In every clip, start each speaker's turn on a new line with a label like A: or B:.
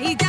A: you ya.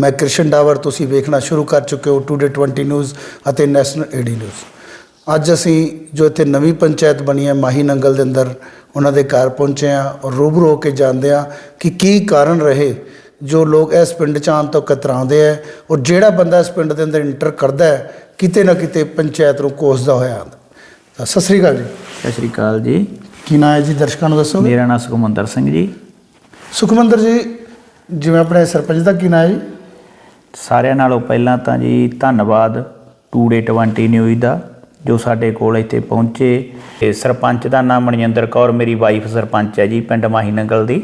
A: ਮੈਂ
B: ਕ੍ਰਿਸ਼ਨ ਡਾਵਰ ਤੁਸੀਂ ਵੇਖਣਾ ਸ਼ੁਰੂ ਕਰ ਚੁੱਕੇ ਹੋ ਟੂਡੇ 20 ਨਿਊਜ਼ ਅਤੇ ਨੈਸ਼ਨਲ ਏਡੀ ਨਿਊਜ਼ ਅੱਜ ਅਸੀਂ ਜੋ ਇੱਥੇ ਨਵੀਂ ਪੰਚਾਇਤ ਬਣੀ ਹੈ ਮਾਹੀ ਨੰਗਲ ਦੇ ਅੰਦਰ ਉਹਨਾਂ ਦੇ ਘਰ ਪਹੁੰਚੇ ਹਾਂ ਔਰ ਰੂਬਰੂ ਹੋ ਕੇ ਜਾਣਦੇ ਹਾਂ ਕਿ ਕੀ ਕਾਰਨ ਰਹੇ ਜੋ ਲੋਕ ਇਸ ਪਿੰਡ ਚ ਆਉਣ ਤੋਂ ਕਤਰਾਉਂਦੇ ਹੈ ਔਰ ਜਿਹੜਾ ਬੰਦਾ ਇਸ ਪਿੰਡ ਦੇ ਅੰਦਰ ਇੰਟਰ ਕਰਦਾ ਹੈ ਕਿਤੇ ਨਾ ਕਿਤੇ ਪੰਚਾਇਤ ਨੂੰ ਕੋਸਦਾ ਹੋਇਆ ਆਉਂਦਾ ਤਾਂ ਸਤਿ ਸ੍ਰੀ ਅਕਾਲ ਜੀ।
C: ਸਤਿ ਸ਼੍ਰੀ ਅਕਾਲ ਜੀ।
B: ਕੀ ਨਾਂ ਹੈ ਜੀ? ਦਰਸ਼ਕਾਂ ਨੂੰ ਦੱਸੋਗੇ
C: ਮੇਰਾ ਨਾਮ ਸੁਖਮੰਦਰ ਸਿੰਘ ਜੀ।
B: ਸੁਖਮੰਦਰ ਜੀ ਜਿਵੇਂ ਆਪਣੇ ਸਰਪੰਚ ਦਾ ਕੀ ਨਾਂ ਹੈ ਜੀ?
C: ਸਾਰਿਆਂ ਨਾਲੋਂ ਪਹਿਲਾਂ ਤਾਂ ਜੀ ਧੰਨਵਾਦ ਟੂਡੇ 20 ਨਿਊਜ਼ ਦਾ ਜੋ ਸਾਡੇ ਕੋਲ ਇੱਥੇ ਪਹੁੰਚੇ। ਤੇ ਸਰਪੰਚ ਦਾ ਨਾਮ ਮਨਜਿੰਦਰ ਕੌਰ ਮੇਰੀ ਵਾਈਫ ਸਰਪੰਚ ਹੈ ਜੀ ਪਿੰਡ ਮਾਹੀ ਨੰਗਲ ਦੀ।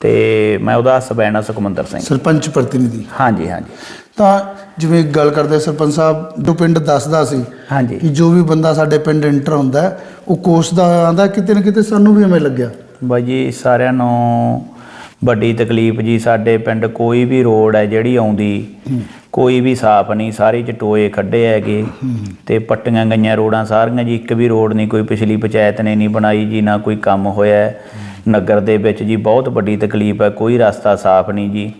C: ਤੇ ਮੈਂ ਉਹਦਾ ਆ ਸੁਖਮੰਦਰ ਸਿੰਘ।
B: ਸਰਪੰਚ ਪ੍ਰਤੀਨਿਧੀ।
C: ਹਾਂਜੀ ਹਾਂਜੀ।
B: ਤਾਂ ਜਿਵੇਂ ਗੱਲ ਕਰਦੇ ਸਰਪੰਚ ਸਾਹਿਬ ਜੋ ਪਿੰਡ ਦੱਸਦਾ ਸੀ
C: ਹਾਂਜੀ।
B: ਕਿ ਜੋ ਵੀ ਬੰਦਾ ਸਾਡੇ ਪਿੰਡ ਐਂਟਰ ਹੁੰਦਾ ਉਹ ਕੋਸਦਾ ਹੋਇਆ ਆਂਦਾ ਕਿਤੇ ਨਾ ਕਿਤੇ ਸਾਨੂੰ ਵੀ ਐਵੇਂ ਲੱਗਿਆ।
C: ਬਾਈ ਜੀ ਸਾਰਿਆਂ ਨੂੰ ਵੱਡੀ ਤਕਲੀਫ ਜੀ ਸਾਡੇ ਪਿੰਡ ਕੋਈ ਵੀ ਰੋਡ ਹੈ ਜਿਹੜੀ ਆਉਂਦੀ ਕੋਈ ਵੀ ਸਾਫ਼ ਨਹੀਂ ਸਾਰੇ ਚ ਟੋਏ ਖੱਡੇ ਹੈਗੇ। ਤੇ ਪੱਟੀਆਂ ਗਈਆਂ ਰੋਡਾਂ ਸਾਰੀਆਂ ਜੀ ਇੱਕ ਵੀ ਰੋਡ ਨਹੀਂ ਕੋਈ ਪਿਛਲੀ ਪੰਚਾਇਤ ਨੇ ਨਹੀਂ ਬਣਾਈ ਜੀ ਨਾ ਕੋਈ ਕੰਮ ਹੋਇਆ। ਨਗਰ ਦੇ ਵਿੱਚ ਜੀ ਬਹੁਤ ਵੱਡੀ ਤਕਲੀਫ ਹੈ ਕੋਈ ਰਸਤਾ ਸਾਫ਼ ਨਹੀਂ ਜੀ।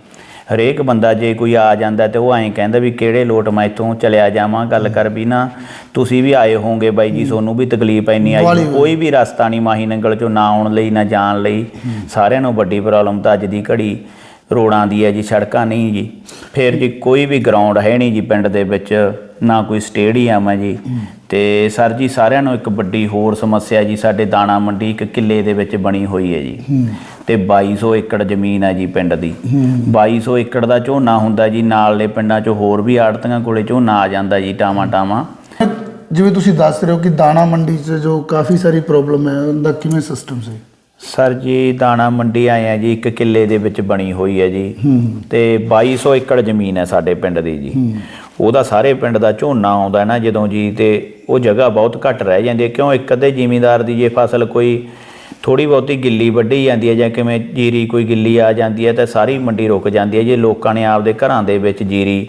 C: ਹਰੇਕ ਬੰਦਾ ਜੇ ਕੋਈ ਆ ਜਾਂਦਾ ਤੇ ਉਹ ਐਂ ਕਹਿੰਦਾ ਵੀ ਕਿਹੜੇ ਲੋਟ ਮੈਂ ਇੱਥੋਂ ਚਲਿਆ ਜਾਵਾਂ ਗੱਲ ਕਰ ਵੀ ਨਾ ਤੁਸੀਂ ਵੀ ਆਏ ਹੋਵੋਗੇ ਬਾਈ ਜੀ ਤੁਹਾਨੂੰ ਵੀ ਤਕਲੀਫ ਇੰਨੀ ਆਈ। ਕੋਈ ਵੀ ਰਸਤਾ ਨਹੀਂ ਮਾਹੀ ਨੰਗਲ ਚੋਂ ਨਾ ਆਉਣ ਲਈ ਨਾ ਜਾਣ ਲਈ। ਸਾਰਿਆਂ ਨੂੰ ਵੱਡੀ ਪ੍ਰੋਬਲਮ ਤਾਂ ਅੱਜ ਦੀ ਘੜੀ ਰੋਡਾਂ ਦੀ ਹੈ ਜੀ ਸੜਕਾਂ ਨਹੀਂ ਜੀ। ਫਿਰ ਜੀ ਕੋਈ ਵੀ ਗਰਾਊਂਡ ਹੈ ਨਹੀਂ ਜੀ ਪਿੰਡ ਦੇ ਵਿੱਚ ਨਾ ਕੋਈ ਸਟੇਡੀਅਮ ਹੈ ਜੀ। ਤੇ ਸਰ ਜੀ ਸਾਰਿਆਂ ਨੂੰ ਇੱਕ ਵੱਡੀ ਹੋਰ ਸਮੱਸਿਆ ਜੀ ਸਾਡੇ ਦਾਣਾ ਮੰਡੀ ਇੱਕ ਕਿੱਲੇ ਦੇ ਵਿੱਚ ਬਣੀ ਹੋਈ ਹੈ ਜੀ। ਤੇ 2200 ਏਕੜ ਜ਼ਮੀਨ ਹੈ ਜੀ ਪਿੰਡ ਦੀ। 2200 ਏਕੜ ਦਾ ਝੋਨਾ ਹੁੰਦਾ ਜੀ ਨਾਲਲੇ ਪਿੰਡਾਂ 'ਚੋਂ ਹੋਰ ਵੀ ਆੜਤੀਆਂ ਕੋਲੇ ਝੋਨਾ ਆ ਜਾਂਦਾ ਜੀ ਟਾਵਾਂ ਟਾਵਾਂ।
B: ਜਿਵੇਂ ਤੁਸੀਂ ਦੱਸ ਰਹੇ ਹੋ ਕਿ ਦਾਣਾ ਮੰਡੀ 'ਚ ਜੋ ਕਾਫੀ ਸਾਰੀ ਪ੍ਰੋਬਲਮ ਹੈ ਉਹਦਾ ਕਿਵੇਂ ਸਿਸਟਮ ਸੀ?
C: ਸਰ ਜੀ ਦਾਣਾ ਮੰਡੀ ਆਏ ਆ ਜੀ ਇੱਕ ਕਿੱਲੇ ਦੇ ਵਿੱਚ ਬਣੀ ਹੋਈ ਹੈ ਜੀ। ਤੇ 2200 ਏਕੜ ਜ਼ਮੀਨ ਹੈ ਸਾਡੇ ਪਿੰਡ ਦੀ ਜੀ। ਉਹਦਾ ਸਾਰੇ ਪਿੰਡ ਦਾ ਝੋਨਾ ਆਉਂਦਾ ਨਾ, ਜਦੋਂ ਜੀ ਤੇ ਉਹ ਜਗ੍ਹਾ ਬਹੁਤ ਘੱਟ ਰਹਿ ਜਾਂਦੀ ਹੈ। ਕਿਉਂ? ਇੱਕ ਅੱਧੇ ਜ਼ਿਮੀਂਦਾਰ ਦੀ ਜੇ ਫਸਲ ਕੋਈ ਥੋੜੀ ਬਹੁਤੀ ਗਿੱਲੀ ਵੱਢੀ ਜਾਂਦੀ ਹੈ ਜਾਂ ਕਿਵੇਂ ਜੀਰੀ ਕੋਈ ਗਿੱਲੀ ਆ ਜਾਂਦੀ ਹੈ, ਤਾਂ ਸਾਰੀ ਮੰਡੀ ਰੁਕ ਜਾਂਦੀ ਹੈ। ਜੇ ਲੋਕਾਂ ਨੇ ਆਪਦੇ ਘਰਾਂ ਦੇ ਵਿੱਚ ਜੀਰੀ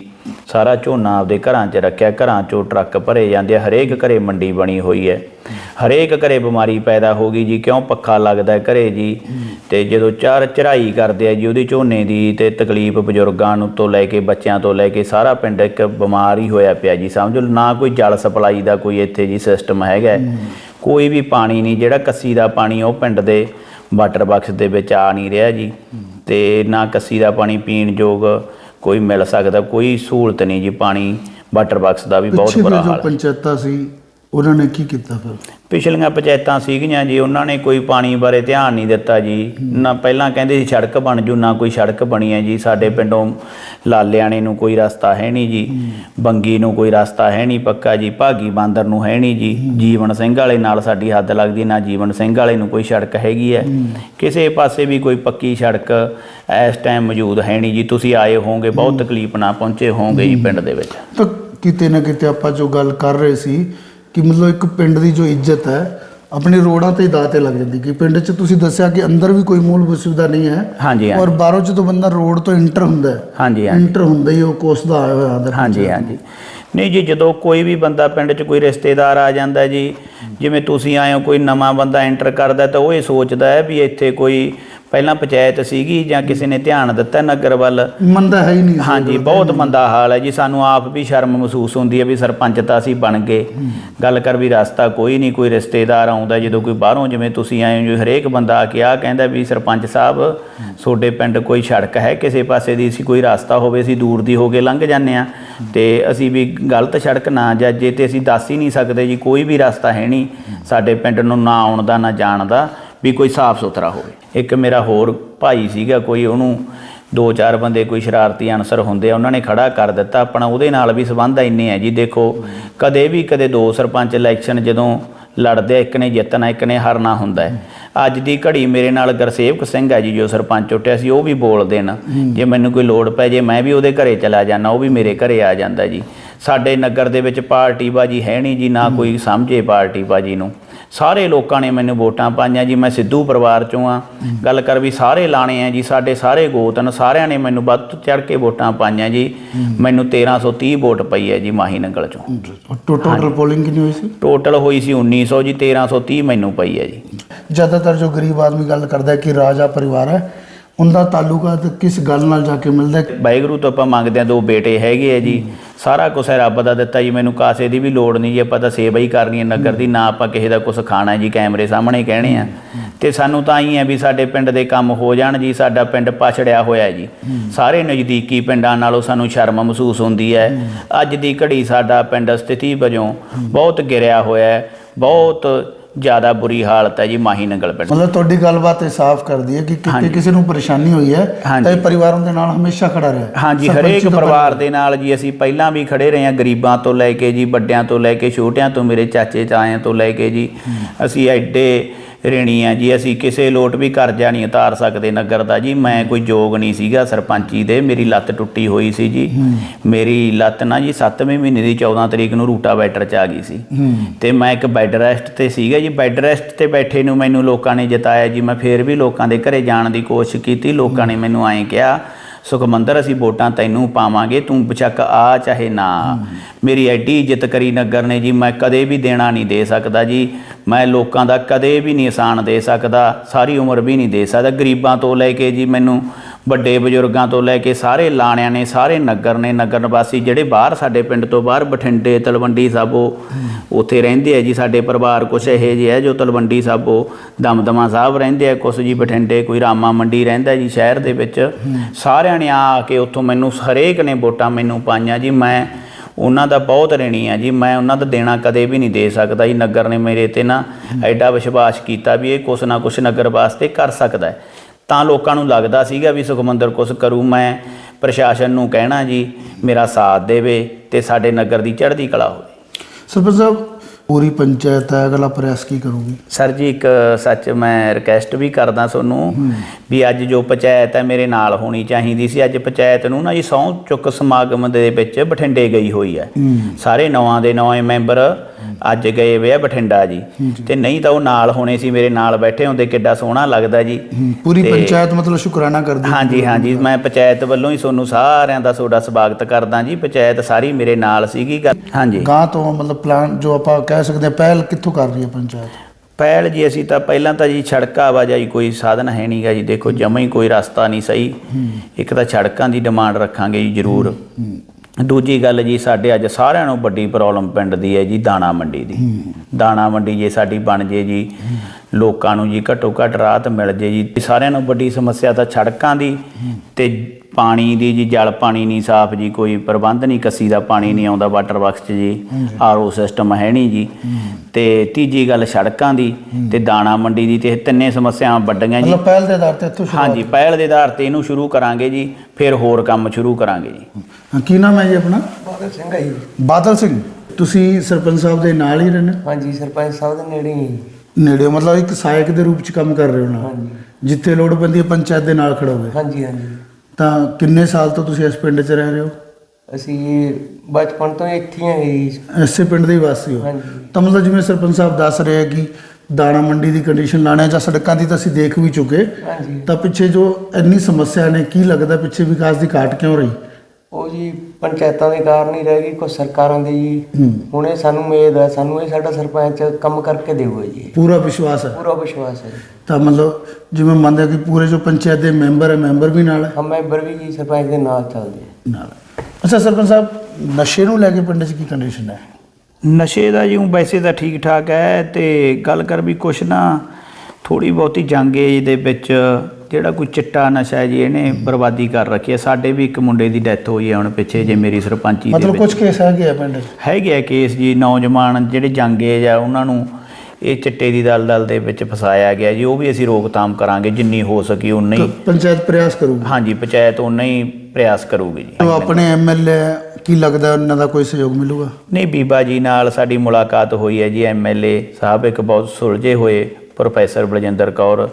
C: ਸਾਰਾ ਝੋਨਾ ਆਪਦੇ ਘਰਾਂ 'ਚ ਰੱਖਿਆ, ਘਰਾਂ 'ਚੋਂ ਟਰੱਕ ਭਰੇ ਜਾਂਦੇ ਆ, ਹਰੇਕ ਘਰੇ ਮੰਡੀ ਬਣੀ ਹੋਈ ਹੈ। ਹਰੇਕ ਘਰੇ ਬਿਮਾਰੀ ਪੈਦਾ ਹੋ ਗਈ ਜੀ, ਕਿਉਂ ਪੱਖਾ ਲੱਗਦਾ ਹੈ ਘਰੇ ਜੀ? ਤੇ ਜਦੋਂ ਚਾਰ ਚੜਾਈ ਕਰਦੇ ਆ ਜੀ, ਉਹਦੀ ਝੋਨੇ ਦੀ ਤੇ ਤਕਲੀਫ ਬਜ਼ੁਰਗਾਂ ਨੂੰ ਤੋਂ ਲੈ ਕੇ, ਬੱਚਿਆਂ ਤੋਂ ਲੈ ਕੇ ਸਾਰਾ ਪਿੰਡ ਇੱਕ ਬਿਮਾਰ ਹੀ ਹੋਇਆ ਪਿਆ ਜੀ, ਸਮਝੋ ਨਾ ਕੋਈ ਜਲ ਸਪਲਾਈ ਦਾ ਕੋਈ ਇੱਥੇ ਜੀ ਸਿਸਟਮ ਹੈਗਾ ਕੋਈ ਵੀ ਪਾਣੀ ਨਹੀਂ, ਜਿਹੜਾ ਕੱਸੀ ਦਾ ਪਾਣੀ ਉਹ ਪਿੰਡ ਦੇ ਵਾਟਰ ਬਾਕਸ ਦੇ ਵਿੱਚ ਆ ਨਹੀਂ ਰਿਹਾ ਜੀ। ਤੇ ਨਾ ਕੱਸੀ ਦਾ ਪਾਣੀ ਪੀਣ ਯੋਗ ਕੋਈ ਮਿਲ ਸਕਦਾ ਕੋਈ ਸਹੂਲਤ ਨਹੀਂ ਜੀ ਪਾਣੀ ਵਾਟਰ ਬਾਕਸ ਦਾ ਵੀ ਬਹੁਤ ਬੁਰਾ ਹਾਲ ਹੈ।
B: ਪੰਚਾਇਤਾਂ ਸੀ ਉਹਨਾਂ ਨੇ ਕੀ ਕੀਤਾ ਫਿਰ?
C: ਪਿਛਲੀਆਂ ਪੰਚਾਇਤਾਂ ਸੀਗੀਆਂ ਜੀ ਉਹਨਾਂ ਨੇ ਕੋਈ ਪਾਣੀ ਬਾਰੇ ਧਿਆਨ ਨਹੀਂ ਦਿੱਤਾ ਜੀ। ਨਾ ਪਹਿਲਾਂ ਕਹਿੰਦੇ ਸੀ ਸੜਕ ਬਣ ਜੂ ਨਾ ਕੋਈ ਸੜਕ ਬਣੀ ਹੈ ਜੀ। ਸਾਡੇ ਪਿੰਡੋਂ ਲਾਲਿਆਣੇ ਨੂੰ ਕੋਈ ਰਸਤਾ ਹੈ ਨਹੀਂ ਜੀ। ਬੰਗੀ ਨੂੰ ਕੋਈ ਰਸਤਾ ਹੈ ਨਹੀਂ ਪੱਕਾ ਜੀ। ਭਾਗੀ ਬਾਂਦਰ ਨੂੰ ਹੈ ਨਹੀਂ ਜੀ। ਜੀਵਨ ਸਿੰਘ ਵਾਲੇ ਨਾਲ ਸਾਡੀ ਹੱਦ ਲੱਗਦੀ ਨਾ ਜੀਵਨ ਸਿੰਘ ਵਾਲੇ ਨੂੰ ਕੋਈ ਸੜਕ ਹੈਗੀ ਹੈ। ਕਿਸੇ ਪਾਸੇ ਵੀ ਕੋਈ ਪੱਕੀ ਸੜਕ ਇਸ ਟਾਈਮ ਮੌਜੂਦ ਹੈ ਨਹੀਂ ਜੀ। ਤੁਸੀਂ ਆਏ ਹੋਵੋਗੇ ਬਹੁਤ ਤਕਲੀਫ ਨਾਲ ਪਹੁੰਚੇ ਹੋਵੋਗੇ ਜੀ ਪਿੰਡ ਦੇ ਵਿੱਚ।
B: ਤਾਂ ਕਿਤੇ ਨਾ ਕਿਤੇ ਆਪਾਂ ਜੋ ਗੱਲ ਕਰ ਰਹੇ ਸੀ ਕਿ ਮਤਲਬ ਇੱਕ ਪਿੰਡ ਦੀ ਜੋ ਇੱਜ਼ਤ ਹੈ ਆਪਣੀ ਰੋਡਾਂ ਤੇ ਹੀ ਦਾਅ ਤੇ ਲੱਗ ਜਾਂਦੀ ਕਿ ਪਿੰਡ 'ਚ ਤੁਸੀਂ ਦੱਸਿਆ ਕਿ ਅੰਦਰ ਵੀ ਕੋਈ ਮੂਲ ਸੁਵਿਧਾ ਨਹੀਂ ਹੈ
C: ਹਾਂਜੀ
B: ਔਰ ਬਾਹਰੋਂ ਜਦੋਂ ਬੰਦਾ ਰੋਡ ਤੋਂ ਇੰਟਰ ਹੁੰਦਾ ਹੈ।
C: ਹਾਂਜੀ
B: ਇੰਟਰ ਹੁੰਦਾ ਹੀ ਉਹ ਕੋਸਦਾ ਆਇਆ ਹੋਇਆ ਆਂਦਾ
C: ਹਾਂਜੀ ਹਾਂਜੀ। ਨਹੀਂ ਜੀ ਜਦੋਂ ਕੋਈ ਵੀ ਬੰਦਾ ਪਿੰਡ 'ਚ ਕੋਈ ਰਿਸ਼ਤੇਦਾਰ ਆ ਜਾਂਦਾ ਜੀ ਜਿਵੇਂ ਤੁਸੀਂ ਆਏ ਹੋ ਕੋਈ ਨਵਾਂ ਬੰਦਾ ਐਂਟਰ ਕਰਦਾ ਤਾਂ ਉਹ ਇਹ ਸੋਚਦਾ ਹੈ ਵੀ ਇੱਥੇ ਕੋਈ ਪਹਿਲਾਂ ਪੰਚਾਇਤ ਸੀਗੀ ਜਾਂ ਕਿਸੇ ਨੇ ਧਿਆਨ ਦਿੱਤਾ ਨਗਰ ਵੱਲ?
B: ਮੰਦਾ ਹੈ ਹੀ ਨਹੀਂ
C: ਹਾਂਜੀ। ਬਹੁਤ ਮੰਦਾ ਹਾਲ ਹੈ ਜੀ। ਸਾਨੂੰ ਆਪ ਵੀ ਸ਼ਰਮ ਮਹਿਸੂਸ ਹੁੰਦੀ ਹੈ ਵੀ ਸਰਪੰਚ ਤਾਂ ਅਸੀਂ ਬਣ ਗਏ। ਗੱਲ ਕਰ ਵੀ ਰਸਤਾ ਕੋਈ ਨਹੀਂ ਕੋਈ ਰਿਸ਼ਤੇਦਾਰ ਆਉਂਦਾ ਜਦੋਂ ਕੋਈ ਬਾਹਰੋਂ ਜਿਵੇਂ ਤੁਸੀਂ ਆਏ ਹੋ ਹਰੇਕ ਬੰਦਾ ਆ ਕੇ ਆ ਕਹਿੰਦਾ ਵੀ ਸਰਪੰਚ ਸਾਹਿਬ ਤੁਹਾਡੇ ਪਿੰਡ ਕੋਈ ਸੜਕ ਹੈ ਕਿਸੇ ਪਾਸੇ ਦੀ? ਸੀ ਕੋਈ ਰਸਤਾ ਹੋਵੇ ਅਸੀਂ ਦੂਰ ਦੀ ਹੋ ਕੇ ਲੰਘ ਜਾਂਦੇ ਆ ਤੇ ਅਸੀਂ ਵੀ ਗਲਤ ਸੜਕ ਨਾ ਜਾਜੇ ਤੇ ਅਸੀਂ ਦੱਸ ਹੀ ਨਹੀਂ ਸਕਦੇ ਜੀ ਕੋਈ ਵੀ ਰਸਤਾ ਹੈ ਨਹੀਂ ਸਾਡੇ ਪਿੰਡ ਨੂੰ ਨਾ ਆਉਣ ਦਾ ਨਾ ਜਾਣ ਦਾ ਵੀ ਕੋਈ ਸਾਫ਼ ਸੁਥਰਾ ਹੋਵੇ। ਇੱਕ ਮੇਰਾ ਹੋਰ ਭਾਈ ਸੀਗਾ ਕੋਈ ਉਹਨੂੰ ਦੋ ਚਾਰ ਬੰਦੇ ਕੋਈ ਸ਼ਰਾਰਤੀ ਅਨਸਰ ਹੁੰਦੇ ਆ ਉਹਨਾਂ ਨੇ ਖੜਾ ਕਰ ਦਿੱਤਾ। ਆਪਣਾ ਉਹਦੇ ਨਾਲ ਵੀ ਸਬੰਧ ਇੰਨੇ ਆ ਜੀ ਦੇਖੋ ਕਦੇ ਵੀ ਕਦੇ ਦੋ ਸਰਪੰਚ ਇਲੈਕਸ਼ਨ ਜਦੋਂ ਲੜਦੇ ਇੱਕ ਨੇ ਜਿੱਤਣਾ ਇੱਕ ਨੇ ਹਾਰਨਾ ਹੁੰਦਾ ਅੱਜ ਦੀ ਘੜੀ ਮੇਰੇ ਨਾਲ ਗੁਰਸੇਵਕ ਸਿੰਘ ਹੈ ਜੀ ਜੋ ਸਰਪੰਚ ਉੱਠਿਆ ਸੀ ਉਹ ਵੀ ਬੋਲਦੇ ਨੇ ਜੇ ਮੈਨੂੰ ਕੋਈ ਲੋੜ ਪੈ ਜੇ ਮੈਂ ਵੀ ਉਹਦੇ ਘਰੇ ਚਲਾ ਜਾਣਾ ਉਹ ਵੀ ਮੇਰੇ ਘਰੇ ਆ ਜਾਂਦਾ ਜੀ। ਸਾਡੇ ਨਗਰ ਦੇ ਵਿੱਚ ਪਾਰਟੀ ਬਾਜੀ ਹੈ ਨਹੀਂ ਜੀ ਨਾ ਕੋਈ ਸਮਝੇ ਪਾਰਟੀ ਬਾਜੀ ਨੂੰ। ਸਾਰੇ ਲੋਕਾਂ ਨੇ ਮੈਨੂੰ ਵੋਟਾਂ ਪਾਈਆਂ ਜੀ ਮੈਂ ਸਿੱਧੂ ਪਰਿਵਾਰ ਚੋਂ ਆ ਗੱਲ ਕਰ ਵੀ ਸਾਰੇ ਲਾਣੇ ਆ ਜੀ ਸਾਡੇ ਸਾਰੇ ਗੋਤਨ ਸਾਰਿਆਂ ਨੇ ਮੈਨੂੰ ਵੱਧ ਚੜ ਕੇ ਵੋਟਾਂ ਪਾਈਆਂ ਜੀ। ਮੈਨੂੰ 1330 ਵੋਟ ਪਈ ਹੈ ਜੀ ਮਾਹੀ ਨੰਗਲ ਚੋਂ।
B: ਟੋਟਲ ਪੋਲਿੰਗ ਕਿੰਨੀ ਹੋਈ ਸੀ?
C: ਟੋਟਲ ਹੋਈ ਸੀ 1900 ਜੀ 1330 ਮੈਨੂੰ ਪਈ ਹੈ ਜੀ।
B: ਜ਼ਿਆਦਾਤਰ ਜੋ ਗਰੀਬ ਆਦਮੀ ਗੱਲ ਕਰਦਾ ਕਿ ਰਾਜਾ ਪਰਿਵਾਰ ਹੈ ਉਹਦਾ ਤਾਲੁਕਾਤ ਕਿਸ ਗੱਲ ਨਾਲ ਜਾ ਕੇ ਮਿਲਦਾ ਹੈ?
C: ਵਾਹਿਗੁਰੂ ਤੋਂ ਆਪਾਂ ਮੰਗਦੇ ਆ ਦੋ ਬੇਟੇ ਹੈਗੇ ਆ ਜੀ। ਸਾਰਾ ਕੁਝ ਹੈ, ਰੱਬ ਦਾ ਦਿੱਤਾ ਜੀ, ਮੈਨੂੰ ਕਾਸੇ ਦੀ ਵੀ ਲੋੜ ਨਹੀਂ ਜੀ, ਆਪਾਂ ਤਾਂ ਸੇਵਾ ਹੀ ਕਰਨੀ ਹੈ, ਨਗਰ ਦੀ, ਨਾ ਆਪਾਂ ਕਿਸੇ ਦਾ ਕੁਝ ਖਾਣਾ ਜੀ, ਕੈਮਰੇ ਸਾਹਮਣੇ ਕਹਿਣੇ ਆ। ਤੇ ਸਾਨੂੰ ਤਾਂ ਹੀ ਹੈ ਵੀ ਸਾਡੇ ਪਿੰਡ ਦੇ ਕੰਮ ਹੋ ਜਾਣ ਜੀ, ਸਾਡਾ ਪਿੰਡ ਪਛੜਿਆ ਹੋਇਆ ਜੀ। ਸਾਰੇ ਨਜ਼ਦੀਕੀ ਪਿੰਡਾਂ ਨਾਲੋਂ ਸਾਨੂੰ ਸ਼ਰਮ ਮਹਿਸੂਸ ਹੁੰਦੀ ਹੈ। ਅੱਜ ਦੀ ਘੜੀ ਸਾਡਾ ਪਿੰਡ ਸਥਿਤੀ ਵਜੋਂ ਬਹੁਤ ਗਿਰਿਆ ਹੋਇਆ ਹੈ, ਬਹੁਤ ਜ਼ਿਆਦਾ ਬੁਰੀ ਹਾਲਤ ਹੈ ਜੀ ਮਾਹੀ ਨੰਗਲ ਪਿੰਡ
B: ਮਤਲਬ ਤੁਹਾਡੀ ਗੱਲਬਾਤ ਇਹ ਸਾਫ਼ ਕਰਦੀ ਹੈ ਕਿ ਕਿਤੇ। ਕਿਸੇ ਨੂੰ ਪਰੇਸ਼ਾਨੀ ਹੋਈ ਹੈ। ਤਾਂ ਇਹ ਪਰਿਵਾਰ ਦੇ ਨਾਲ ਹਮੇਸ਼ਾ ਖੜਾ ਰਿਹਾ।
C: ਹਾਂਜੀ ਹਰੇਕ ਪਰਿਵਾਰ ਦੇ ਨਾਲ ਜੀ ਅਸੀਂ ਪਹਿਲਾਂ ਵੀ ਖੜੇ ਰਹੇ ਹਾਂ ਗਰੀਬਾਂ ਤੋਂ ਲੈ ਕੇ ਜੀ ਵੱਡਿਆਂ ਤੋਂ ਲੈ ਕੇ ਛੋਟਿਆਂ ਤੋਂ ਮੇਰੇ ਚਾਚੇ ਚਾਇਆਂ ਤੋਂ ਲੈ ਕੇ ਜੀ। ਅਸੀਂ ਐਡੇ ऋणी ਆ ਜੀ ਅਸੀਂ ਕਿਸੇ ਲੋਟ ਵੀ ਕਰਜ਼ਾ ਨਹੀਂ ਉਤਾਰ ਸਕਦੇ ਨਗਰ ਦਾ ਜੀ। ਮੈਂ ਕੋਈ ਯੋਗ ਨਹੀਂ ਸੀਗਾ ਸਰਪੰਚੀ ਦੇ ਮੇਰੀ ਲੱਤ ਟੁੱਟੀ ਹੋਈ ਸੀ ਜੀ। ਮੇਰੀ ਲੱਤ ਨਾ ਜੀ 7ਵੇਂ ਮਹੀਨੇ ਦੀ 14 ਤਰੀਕ ਨੂੰ ਰੂਟਾਵੈਟਰ ਚ ਆ ਗਈ ਸੀ। ਤੇ ਮੈਂ ਇੱਕ ਬੈੱਡ ਰੈਸਟ ਤੇ ਸੀਗਾ ਜੀ। ਬੈੱਡ ਰੈਸਟ ਤੇ ਬੈਠੇ ਨੂੰ ਮੈਨੂੰ ਲੋਕਾਂ ਨੇ ਜਿਤਾਇਆ ਜੀ। ਮੈਂ ਫੇਰ ਵੀ ਲੋਕਾਂ ਦੇ ਘਰੇ ਜਾਣ ਦੀ ਕੋਸ਼ਿਸ਼ ਕੀਤੀ। ਲੋਕਾਂ ਨੇ ਮੈਨੂੰ ਐਂ ਕਿਹਾ ਸੁਖਮੰਦਰ ਅਸੀਂ ਵੋਟਾਂ ਤੈਨੂੰ ਪਾਵਾਂਗੇ, ਤੂੰ ਬਚਕ ਆ ਚਾਹੇ ਨਾ ਆ। ਮੇਰੀ ਐਡੀ ਇੱਜ਼ਤ ਕਰੀ ਨਗਰ ਨੇ ਜੀ, ਮੈਂ ਕਦੇ ਵੀ ਦੇਣਾ ਨਹੀਂ ਦੇ ਸਕਦਾ ਜੀ ਮੈਂ ਲੋਕਾਂ ਦਾ ਕਦੇ ਵੀ ਨਹੀਂ ਆਸਾਨ ਦੇ ਸਕਦਾ, ਸਾਰੀ ਉਮਰ ਵੀ ਨਹੀਂ ਦੇ ਸਕਦਾ ਗਰੀਬਾਂ ਤੋਂ ਲੈ ਕੇ ਜੀ ਮੈਨੂੰ ਵੱਡੇ ਬਜ਼ੁਰਗਾਂ ਤੋਂ ਲੈ ਕੇ ਸਾਰੇ ਲਾਣਿਆਂ ਨੇ, ਸਾਰੇ ਨਗਰ ਨੇ, ਨਗਰ ਨਿਵਾਸੀ ਜਿਹੜੇ ਬਾਹਰ ਸਾਡੇ ਪਿੰਡ ਤੋਂ ਬਾਹਰ ਬਠਿੰਡੇ, ਤਲਵੰਡੀ ਸਾਬੋ ਉੱਥੇ ਰਹਿੰਦੇ ਆ ਜੀ ਸਾਡੇ ਪਰਿਵਾਰ ਕੁਛ ਇਹੋ ਜਿਹੇ ਹੈ ਜੋ ਤਲਵੰਡੀ ਸਾਬੋ ਦਮਦਮਾ ਸਾਹਿਬ ਰਹਿੰਦੇ ਆ, ਕੁਛ ਜੀ ਬਠਿੰਡੇ, ਕੋਈ ਰਾਮਾ ਮੰਡੀ ਰਹਿੰਦਾ ਜੀ ਸ਼ਹਿਰ ਦੇ ਵਿੱਚ। ਸਾਰਿਆਂ ਨੇ ਆ ਕੇ ਉੱਥੋਂ ਮੈਨੂੰ ਹਰੇਕ ਨੇ ਵੋਟਾਂ ਮੈਨੂੰ ਪਾਈਆਂ ਜੀ, ਮੈਂ ਉਹਨਾਂ ਦਾ ਬਹੁਤ ਰਿਣੀ ਆ ਜੀ, ਮੈਂ ਉਹਨਾਂ ਦਾ ਦੇਣਾ ਕਦੇ ਵੀ ਨਹੀਂ ਦੇ ਸਕਦਾ ਜੀ, ਨਗਰ ਨੇ ਮੇਰੇ ਤੇ ਨਾ ਐਡਾ ਵਿਸ਼ਵਾਸ ਕੀਤਾ ਵੀ ਇਹ ਕੁਛ ਨਾ ਕੁਛ ਨਗਰ ਵਾਸਤੇ ਕਰ ਸਕਦਾ ਹੈ। ਤਾਂ ਲੋਕਾਂ ਨੂੰ ਲੱਗਦਾ ਸੀਗਾ ਵੀ ਸੁਖਮੰਦਰ ਕੁਛ ਕਰੂ ਮੈਂ ਪ੍ਰਸ਼ਾਸਨ ਨੂੰ ਕਹਿਣਾ ਜੀ ਮੇਰਾ ਸਾਥ ਦੇਵੇ ਤੇ ਸਾਡੇ ਨਗਰ ਦੀ ਚੜ੍ਹਦੀ ਕਲਾ ਹੋਵੇ।
B: ਸਰਪੰਚ ਸਾਹਿਬ ਪੂਰੀ ਪੰਚਾਇਤ ਹੈ ਅਗਲਾ ਪ੍ਰਯਾਸ ਕੀ ਕਰੂਗੀ?
C: ਸਰ ਜੀ ਇੱਕ ਸੱਚ ਮੈਂ ਰਿਕਵੈਸਟ ਵੀ ਕਰਦਾ ਤੁਹਾਨੂੰ ਵੀ ਅੱਜ ਜੋ ਪੰਚਾਇਤ ਹੈ ਮੇਰੇ ਨਾਲ ਹੋਣੀ ਚਾਹੀਦੀ ਸੀ ਅੱਜ ਪੰਚਾਇਤ ਨੂੰ ਨਾ ਜੀ ਸਹੁੰ ਚੁੱਕ ਸਮਾਗਮ ਦੇ ਵਿੱਚ ਬਠਿੰਡੇ ਗਈ ਹੋਈ ਹੈ। ਸਾਰੇ ਨਵਾਂ ਦੇ ਨਵੇਂ ਮੈਂਬਰ ਅੱਜ ਗਏ ਵੇ ਆ ਬਠਿੰਡਾ ਜੀ। ਤੇ ਨਹੀਂ ਤਾਂ ਉਹ ਨਾਲ ਹੋਣੇ ਸੀ ਮੇਰੇ ਨਾਲ ਬੈਠੇ ਹੁੰਦੇ ਕਿੱਡਾ ਸੋਹਣਾ ਲੱਗਦਾ ਜੀ।
B: ਪੂਰੀ ਪੰਚਾਇਤ ਮਤਲਬ ਸ਼ੁਕਰਾਨਾ ਕਰਦੀ
C: ਹਾਂਜੀ ਹਾਂਜੀ ਮੈਂ ਪੰਚਾਇਤ ਵੱਲੋਂ ਹੀ ਤੁਹਾਨੂੰ ਸਾਰਿਆਂ ਦਾ ਤੁਹਾਡਾ ਸਵਾਗਤ ਕਰਦਾ ਜੀ। ਪੰਚਾਇਤ ਸਾਰੀ ਮੇਰੇ ਨਾਲ ਸੀਗੀ। ਹਾਂਜੀ।
B: ਗਾਂ ਤੋਂ ਮਤਲਬ ਪਲਾਨ ਜੋ ਆਪਾਂ ਕਹਿ ਸਕਦੇ ਪਹਿਲ ਕਿੱਥੋਂ ਕਰ ਰਹੀ ਹੈ ਪੰਚਾਇਤ?
C: ਪਹਿਲ ਜੀ ਅਸੀਂ ਤਾਂ ਪਹਿਲਾਂ ਤਾਂ ਜੀ ਸੜਕਾਂ ਆਵਾਜਾਈ ਕੋਈ ਸਾਧਨ ਹੈ ਨਹੀਂਗਾ ਜੀ। ਦੇਖੋ ਜਮਾਂ ਹੀ ਕੋਈ ਰਸਤਾ ਨਹੀਂ ਸਹੀ। ਇੱਕ ਤਾਂ ਸੜਕਾਂ ਦੀ ਡਿਮਾਂਡ ਰੱਖਾਂਗੇ ਜੀ ਜ਼ਰੂਰ। ਦੂਜੀ ਗੱਲ ਜੀ, ਸਾਡੇ ਅੱਜ ਸਾਰਿਆਂ ਨੂੰ ਵੱਡੀ ਪ੍ਰੋਬਲਮ ਪਿੰਡ ਦੀ ਹੈ ਜੀ, ਦਾਣਾ ਮੰਡੀ ਦੀ। ਦਾਣਾ ਮੰਡੀ ਜੇ ਸਾਡੀ ਬਣ ਜੇ ਜੀ, ਲੋਕਾਂ ਨੂੰ ਜੀ ਘੱਟੋ ਘੱਟ ਰਾਹਤ ਮਿਲ ਜੇ ਜੀ, ਸਾਰਿਆਂ ਨੂੰ ਵੱਡੀ ਸਮੱਸਿਆ ਤਾਂ ਸੜਕਾਂ ਦੀ ਤੇ ਪਾਣੀ ਦੀ ਜੀ ਜਲ ਪਾਣੀ ਨਹੀਂ ਸਾਫ਼ ਜੀ ਕੋਈ ਪ੍ਰਬੰਧ ਨਹੀਂ ਕੱਸੀ ਦਾ ਪਾਣੀ ਨਹੀਂ ਆਉਂਦਾ ਵਾਟਰ ਵਰਕਸ 'ਚ ਜੀ ਆਰਓ ਸਿਸਟਮ ਹੈ ਨਹੀਂ ਜੀ। ਤੇ ਤੀਜੀ ਗੱਲ ਸੜਕਾਂ ਦੀ ਤੇ ਦਾਣਾ ਮੰਡੀ ਦੀ ਤੇ ਇਹ ਤਿੰਨੇ ਸਮੱਸਿਆਵਾਂ ਵੱਡੀਆਂ ਜੀ।
B: ਮਤਲਬ ਪਹਿਲ ਦੇ ਆਧਾਰ ਤੇ ਇੱਥੋਂ ਸ਼ੁਰੂ
C: ਹਾਂਜੀ ਪਹਿਲ ਦੇ ਆਧਾਰ ਤੇ ਇਹਨੂੰ ਸ਼ੁਰੂ ਕਰਾਂਗੇ ਜੀ ਫਿਰ ਹੋਰ ਕੰਮ ਸ਼ੁਰੂ ਕਰਾਂਗੇ ਜੀ।
B: ਹਾਂ, ਕੀ ਨਾਮ ਹੈ ਜੀ ਆਪਣਾ?
D: ਬਾਦਲ ਸਿੰਘ ਆ ਜੀ।
B: ਬਾਦਲ ਸਿੰਘ ਤੁਸੀਂ ਸਰਪੰਚ ਸਾਹਿਬ ਦੇ ਨਾਲ ਹੀ ਰਹਿੰਦੇ ਹੋ?
D: ਹਾਂਜੀ ਸਰਪੰਚ ਸਾਹਿਬ ਦੇ ਨੇੜੇ ਹੀ
B: ਨੇੜੇ ਮਤਲਬ ਇੱਕ ਸਹਾਇਕ ਦੇ ਰੂਪ ਚ ਕੰਮ ਕਰ ਰਹੇ ਹੋ ਨਾਲ?
D: ਹਾਂਜੀ।
B: ਜਿੱਥੇ ਲੋੜ ਪੈਂਦੀ ਹੈ ਪੰਚਾਇਤ ਦੇ ਨਾਲ ਖੜਾ ਹੋਵੇ
D: ਹਾਂਜੀ ਹਾਂਜੀ।
B: ਤਾਂ ਕਿੰਨੇ ਸਾਲ ਤੋਂ ਤੁਸੀਂ ਇਸ ਪਿੰਡ 'ਚ ਰਹਿ ਰਹੇ ਹੋ?
D: ਅਸੀਂ ਬਚਪਨ ਤੋਂ ਹੀ ਇੱਥੇ ਹੀ ਆ ਜੀ।
B: ਇਸੇ ਪਿੰਡ ਦੇ ਹੀ ਵਾਸੀ ਹੋ।
D: ਹਾਂਜੀ।
B: ਤਾਂ ਮਤਲਬ ਜਿਵੇਂ ਸਰਪੰਚ ਸਾਹਿਬ ਦੱਸ ਰਹੇ ਆ ਕਿ ਦਾਣਾ ਮੰਡੀ ਦੀ ਕੰਡੀਸ਼ਨ ਲਾਣਾ ਜਾਂ ਸੜਕਾਂ ਦੀ ਤਾਂ ਅਸੀਂ ਦੇਖ ਵੀ ਚੁੱਕੇ।
D: ਹਾਂਜੀ।
B: ਤਾਂ ਪਿੱਛੇ ਜੋ ਇੰਨੀ ਸਮੱਸਿਆ ਨੇ ਕੀ ਲੱਗਦਾ ਪਿੱਛੇ ਵਿਕਾਸ ਦੀ ਘਾਟ ਕਿਉਂ ਰਹੀ?
D: ਉਹ ਜੀ ਪੰਚਾਇਤਾਂ ਦੇ ਕਾਰਨ ਹੀ ਰਹਿ ਗਈ ਕੁਝ ਸਰਕਾਰਾਂ ਦੇ ਜੀ।
B: ਹੂੰ।
D: ਹੁਣ ਇਹ ਸਾਨੂੰ ਉਮੀਦ ਹੈ ਸਾਨੂੰ ਇਹ ਸਾਡਾ ਸਰਪੰਚ ਕੰਮ ਕਰਕੇ ਦੇਊਗਾ ਜੀ।
B: ਪੂਰਾ ਵਿਸ਼ਵਾਸ ਹੈ?
D: ਪੂਰਾ ਵਿਸ਼ਵਾਸ ਹੈ ਜੀ।
B: ਤਾਂ ਮਤਲਬ ਜਿਵੇਂ ਮੰਨਦੇ ਆ ਕਿ ਪੂਰੇ ਜੋ ਪੰਚਾਇਤ ਦੇ ਮੈਂਬਰ ਹੈ ਮੈਂਬਰ ਵੀ ਨਾਲ ਹੈ?
D: ਮੈਂਬਰ ਵੀ ਜੀ ਸਰਪੰਚ ਦੇ ਨਾਲ ਚੱਲਦੇ ਆ।
B: ਨਾਲ ਅੱਛਾ ਸਰਪੰਚ ਸਾਹਿਬ ਨਸ਼ੇ ਨੂੰ ਲੈ ਕੇ ਪਿੰਡ 'ਚ ਕੀ ਕੰਡੀਸ਼ਨ ਹੈ?
C: ਨਸ਼ੇ ਦਾ ਜੀ ਊਂ ਵੈਸੇ ਤਾਂ ਠੀਕ ਠਾਕ ਹੈ ਤੇ ਗੱਲ ਕਰ ਵੀ ਕੁਛ ਨਾ ਥੋੜੀ ਬਹੁਤੀ ਜੰਗ ਏਜ ਦੇ ਵਿੱਚ। ਜਿਹੜਾ ਕੋਈ ਚਿੱਟਾ ਨਸ਼ਾ ਹੈ ਜੀ ਇਹਨੇ ਬਰਬਾਦੀ ਕਰ ਰੱਖੀ ਹੈ। ਸਾਡੇ ਵੀ ਇੱਕ ਮੁੰਡੇ ਦੀ ਡੈਥ ਹੋਈ ਹੈ ਹੁਣ ਪਿੱਛੇ ਜੇ ਮੇਰੀ ਸਰਪੰਚੀ ਦੇ
B: ਮਤਲਬ
C: ਵਿੱਚ।
B: ਕੁਝ ਕੇਸ ਹੈਗੇ ਆ ਪਿੰਡ 'ਚ?
C: ਹੈਗੇ ਆ ਕੇਸ ਜੀ ਨੌਜਵਾਨ ਜਿਹੜੇ ਜੰਗ ਏਜ ਆ ਉਹਨਾਂ ਨੂੰ ਇਹ ਚਿੱਟੇ ਦੀ ਦਲਦਲ ਦੇ ਵਿੱਚ ਫਸਾਇਆ ਗਿਆ ਜੀ। ਉਹ ਵੀ ਅਸੀਂ ਰੋਕਥਾਮ ਕਰਾਂਗੇ ਜਿੰਨੀ ਹੋ ਸਕੀ ਉਨੀ
B: ਤਾਂ ਪੰਚਾਇਤ ਪ੍ਰਯਾਸ ਕਰੂਗੀ?
C: ਹਾਂਜੀ ਪੰਚਾਇਤ ਉਨਾ ਹੀ ਪ੍ਰਯਾਸ ਕਰੂਗੀ ਜੀ।
B: ਜੋ ਆਪਣੇ ਐਮਐਲਏ ਕੀ ਲੱਗਦਾ ਉਹਨਾਂ ਦਾ ਕੋਈ ਸਹਿਯੋਗ ਮਿਲੂਗਾ?
C: ਨਹੀਂ ਬੀਬਾ ਜੀ ਨਾਲ ਸਾਡੀ ਮੁਲਾਕਾਤ ਹੋਈ ਹੈ ਜੀ ਐਮਐਲਏ ਸਾਹਿਬ ਇੱਕ ਬਹੁਤ ਸੁਲਝੇ ਹੋਏ ਪ੍ਰੋਫੈਸਰ ਬਲਜਿੰਦਰ ਕੌਰ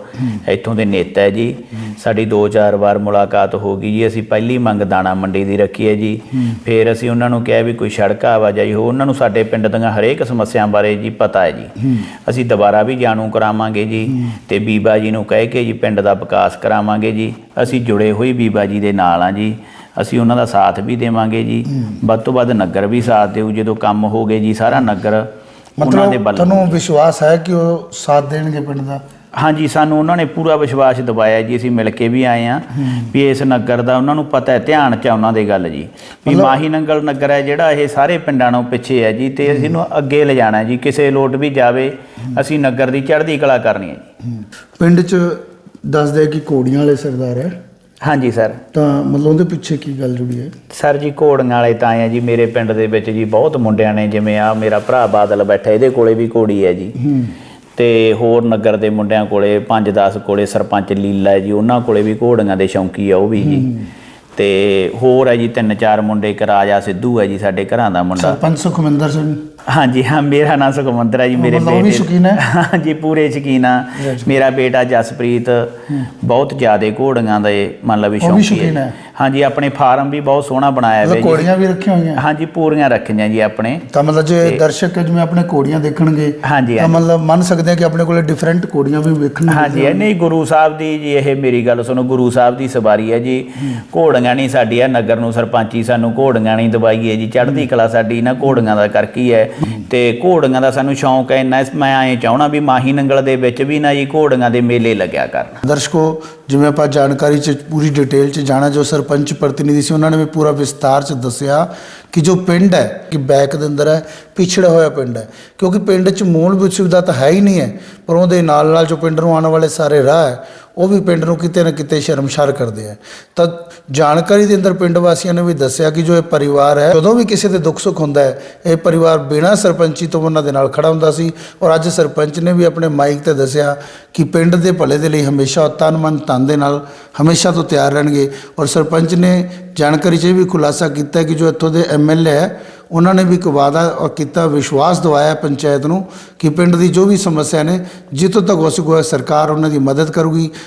C: ਇੱਥੋਂ ਦੇ ਨੇਤਾ ਹੈ ਜੀ। ਸਾਡੀ 2-4 ਵਾਰ ਮੁਲਾਕਾਤ ਹੋ ਗਈ ਜੀ। ਅਸੀਂ ਪਹਿਲੀ ਮੰਗ ਦਾਣਾ ਮੰਡੀ ਦੀ ਰੱਖੀ ਹੈ ਜੀ। ਫਿਰ ਅਸੀਂ ਉਹਨਾਂ ਨੂੰ ਕਿਹਾ ਵੀ ਕੋਈ ਸੜਕ ਆਵਾਜਾਈ ਹੋ ਉਹਨਾਂ ਨੂੰ ਸਾਡੇ ਪਿੰਡ ਦੀਆਂ ਹਰੇਕ ਸਮੱਸਿਆ ਬਾਰੇ ਜੀ ਪਤਾ ਹੈ ਜੀ। ਅਸੀਂ ਦੁਬਾਰਾ ਵੀ ਜਾਣੂ ਕਰਾਵਾਂਗੇ ਜੀ ਤੇ ਬੀਬਾ ਜੀ ਨੂੰ ਕਹਿ ਕੇ ਜੀ ਪਿੰਡ ਦਾ ਵਿਕਾਸ ਕਰਾਵਾਂਗੇ ਜੀ। ਅਸੀਂ ਜੁੜੇ ਹੋਈ ਬੀਬਾ ਜੀ ਦੇ ਨਾਲ ਆ ਜੀ। ਅਸੀਂ ਉਹਨਾਂ ਦਾ ਸਾਥ ਵੀ ਦੇਵਾਂਗੇ ਜੀ। ਵੱਧ ਤੋਂ ਵੱਧ ਨਗਰ ਵੀ ਸਾਥ ਦਿਓ। ਜਦੋਂ ਕੰਮ ਹੋ ਗਏ ਜੀ, ਸਾਰਾ ਨਗਰ
B: ਮਤਲਬ ਤੁਹਾਨੂੰ ਵਿਸ਼ਵਾਸ ਹੈ ਕਿ ਉਹ ਸਾਥ ਦੇਣਗੇ ਪਿੰਡ ਦਾ?
C: ਹਾਂਜੀ ਸਾਨੂੰ ਉਹਨਾਂ ਨੇ ਪੂਰਾ ਵਿਸ਼ਵਾਸ ਦਿਵਾਇਆ ਜੀ ਅਸੀਂ ਮਿਲ ਕੇ ਵੀ ਆਏ ਆ ਵੀ ਇਸ ਨਗਰ ਦਾ ਉਹਨਾਂ ਨੂੰ ਪਤਾ ਹੈ ਧਿਆਨ ਚ ਉਹਨਾਂ ਦੇ ਗੱਲ ਜੀ। ਵੀ ਮਾਹੀ ਨੰਗਲ ਨਗਰ ਹੈ ਜਿਹੜਾ ਇਹ ਸਾਰੇ ਪਿੰਡਾਂ ਨਾਲੋਂ ਪਿੱਛੇ ਹੈ ਜੀ ਤੇ ਅਸੀਂ ਇਹਨੂੰ ਅੱਗੇ ਲਿਜਾਣਾ ਜੀ ਕਿਸੇ ਲੋਟ ਵੀ ਜਾਵੇ ਅਸੀਂ ਨਗਰ ਦੀ ਚੜ੍ਹਦੀ ਕਲਾ ਕਰਨੀ ਹੈ ਜੀ।
B: ਪਿੰਡ 'ਚ ਦੱਸਦੇ ਕਿ ਕੋੜੀਆਂ ਵਾਲੇ ਸਰਦਾਰ ਹੈ?
C: ਹਾਂਜੀ ਸਰ।
B: ਤਾਂ ਮਤਲਬ ਉਹਦੇ ਪਿੱਛੇ ਕੀ ਗੱਲ ਜੁੜੀ ਹੈ
C: ਸਰ ਜੀ ਘੋੜੀਆਂ ਵਾਲੇ ਤਾਂ ਆਏ ਆ ਜੀ। ਮੇਰੇ ਪਿੰਡ ਦੇ ਵਿੱਚ ਜੀ ਬਹੁਤ ਮੁੰਡਿਆਂ ਨੇ ਜਿਵੇਂ ਆ ਮੇਰਾ ਭਰਾ ਬਾਦਲ ਬੈਠਾ ਇਹਦੇ ਕੋਲੇ ਵੀ ਘੋੜੀ ਹੈ ਜੀ। ਤੇ ਹੋਰ ਨਗਰ ਦੇ ਮੁੰਡਿਆਂ ਕੋਲੇ 5-10 ਕੋਲੇ ਸਰਪੰਚ ਲੀਲਾ ਜੀ ਉਹਨਾਂ ਕੋਲੇ ਵੀ ਘੋੜੀਆਂ ਦੇ ਸ਼ੌਂਕੀ ਆ ਉਹ ਵੀ ਜੀ। ਤੇ ਹੋਰ ਹੈ ਜੀ ਤਿੰਨ ਚਾਰ ਮੁੰਡੇ ਇੱਕ ਰਾਜਾ ਸਿੱਧੂ ਹੈ ਜੀ ਸਾਡੇ ਘਰਾਂ ਦਾ ਮੁੰਡਾ।
B: ਸਰਪੰਚ ਸੁਖਮਿੰਦਰ ਸਿੰਘ।
C: ਹਾਂਜੀ ਹਾਂ ਮੇਰਾ ਨਾਮ ਸੁਖਮੰਦਰ ਹੈ ਜੀ ਮੇਰੇ
B: ਮਤਲਬ ਉਹ ਵੀ ਸ਼ੌਕੀਨ ਹੈ?
C: ਹਾਂਜੀ ਪੂਰੇ ਸ਼ੌਕੀਨ ਆ। ਮੇਰਾ ਬੇਟਾ ਜਸਪ੍ਰੀਤ ਬਹੁਤ ਜ਼ਿਆਦੇ ਘੋੜੀਆਂ ਦਾ ਮੰਨ ਲਓ ਵੀ
B: ਉਹ ਵੀ
C: ਸ਼ੌਂਕੀ
B: ਸ਼ੌਕੀਨ
C: ਹੈ?
B: ਹੈ?
C: ਹਾਂਜੀ ਆਪਣੇ ਫਾਰਮ ਵੀ ਬਹੁਤ ਸੋਹਣਾ ਬਣਾਇਆ
B: ਮਤਲਬ
C: ਹੋਇਆ ਜੀ।
B: ਕੋੜੀਆਂ ਵੀ ਰੱਖੀਆਂ ਹੋਈਆਂ?
C: ਹਾਂਜੀ ਪੂਰੀਆਂ ਰੱਖੀਆਂ ਜੀ ਆਪਣੇ।
B: ਤਾਂ ਮਤਲਬ ਜੇ ਦਰਸ਼ਕ ਜਿਵੇਂ ਆਪਣੇ ਕੋੜੀਆਂ ਦੇਖਣਗੇ
C: ਹਾਂਜੀ,
B: ਤਾਂ
C: ਹਾਂਜੀ।
B: ਮਤਲਬ ਮੰਨ ਸਕਦੇ ਆ ਕਿ ਆਪਣੇ ਕੋਲੇ ਡਿਫਰੈਂਟ ਕੋੜੀਆਂ ਵੀ ਵੇਖਣ ਨੂੰ
C: ਹਾਂਜੀ ਇਹ ਨਹੀਂ ਗੁਰੂ ਸਾਹਿਬ ਦੀ ਜੀ ਇਹ ਮੇਰੀ ਗੱਲ ਸੁਣੋ ਗੁਰੂ ਸਾਹਿਬ ਦੀ ਸਵਾਰੀ ਹੈ ਜੀ। ਘੋੜੀਆਂ ਨਹੀਂ ਸਾਡੀ ਆ ਨਗਰ ਨੂੰ ਸਰਪੰਚੀ ਸਾਨੂੰ ਘੋੜੀਆਂ ਨਹੀਂ ਦਵਾਈ ਹੈ ਜੀ। ਚੜ੍ਹਦੀ ਕਲਾ ਸਾਡੀ ਨਾ ਘੋੜੀਆਂ ਦਾ ਕਰਕੇ ਹੈ। ਤੇ ਘੋੜੀਆਂ ਦਾ ਸਾਨੂੰ ਸ਼ੌਂਕ ਹੈ, ਇੰਨਾ ਮੈਂ ਐਂ ਚਾਹਣਾ ਵੀ ਮਾਹੀ ਨੰਗਲ ਦੇ ਵਿੱਚ ਵੀ ਨਾ ਜੀ ਘੋੜੀਆਂ ਦੇ ਮੇਲੇ ਲੱਗਿਆ ਕਰਨ।
B: ਦਰਸ਼ਕੋ, ਜਿਵੇਂ ਆਪਾਂ ਜਾਣਕਾਰੀ ਚ ਪੂਰੀ ਡਿਟੇਲ ਚ ਜਾਣਾ, ਜੋ ਸਰਪੰਚ ਪ੍ਰਤੀਨਿਧੀ ਸੀ, ਉਹਨਾਂ ਨੇ ਵੀ ਪੂਰਾ ਵਿਸਤਾਰ ਚ ਦੱਸਿਆ ਕਿ ਜੋ ਪਿੰਡ ਹੈ, ਕਿ ਬੈਕ ਦੇ ਅੰਦਰ ਹੈ, ਪਿਛੜਿਆ ਹੋਇਆ ਪਿੰਡ ਹੈ। ਕਿਉਂਕਿ ਪਿੰਡ ਚ ਮੂਲ ਸੁਵਿਧਾ ਤਾਂ ਹੈ ਹੀ ਨਹੀਂ ਹੈ, ਪਰ ਉਹਦੇ ਨਾਲ ਨਾਲ ਜੋ ਪਿੰਡ ਨੂੰ ਆਉਣ ਵਾਲੇ ਸਾਰੇ ਰਾਹ ਹੈ ਉਹ ਵੀ ਪਿੰਡ ਨੂੰ ਕਿਤੇ ਨਾ ਕਿਤੇ ਸ਼ਰਮਸ਼ਾਰ ਕਰਦੇ ਆ। ਤਾਂ ਜਾਣਕਾਰੀ ਦੇ ਅੰਦਰ ਪਿੰਡ ਵਾਸੀਆਂ ਨੇ ਵੀ ਦੱਸਿਆ ਕਿ ਜੋ ਇਹ ਪਰਿਵਾਰ ਹੈ, ਜਦੋਂ ਵੀ ਕਿਸੇ ਦੇ ਦੁੱਖ ਸੁੱਖ ਹੁੰਦਾ ਹੈ, ਇਹ ਪਰਿਵਾਰ ਬਿਨਾਂ ਸਰਪੰਚੀ ਤੋਂ ਉਹਨਾਂ ਦੇ ਨਾਲ ਖੜਾ ਹੁੰਦਾ ਸੀ ਔਰ ਅੱਜ ਸਰਪੰਚ ਨੇ ਵੀ ਆਪਣੇ ਮਾਈਕ ਤੇ ਦੱਸਿਆ ਕਿ ਪਿੰਡ ਦੇ ਭਲੇ ਦੇ ਲਈ ਹਮੇਸ਼ਾ ਤਨ ਮਨ ਤਨ ਦੇ ਨਾਲ ਹਮੇਸ਼ਾ ਤੋਂ ਤਿਆਰ ਰਹਿਣਗੇ ਔਰ ਸਰਪੰਚ ਨੇ ਜਾਣਕਾਰੀ 'ਚ ਇਹ ਵੀ ਖੁਲਾਸਾ ਕੀਤਾ ਕਿ ਜੋ ਇੱਥੋਂ ਦੇ ਐਮਐਲਏ ਹੈ, ਉਹਨਾਂ ਨੇ ਵੀ ਇੱਕ ਵਾਅਦਾ ਔਰ ਕੀਤਾ, ਵਿਸ਼ਵਾਸ ਦਿਵਾਇਆ ਪੰਚਾਇਤ ਨੂੰ ਕਿ ਪਿੰਡ ਦੀ ਜੋ ਵੀ ਸਮੱਸਿਆ ਨੇ, ਜਿੱਥੋਂ ਤੱਕ ਹੋ ਸਕੂਗਾ ਸਰਕਾਰ ਉਹਨਾਂ ਦੀ ਮਦਦ ਕਰੂਗੀ।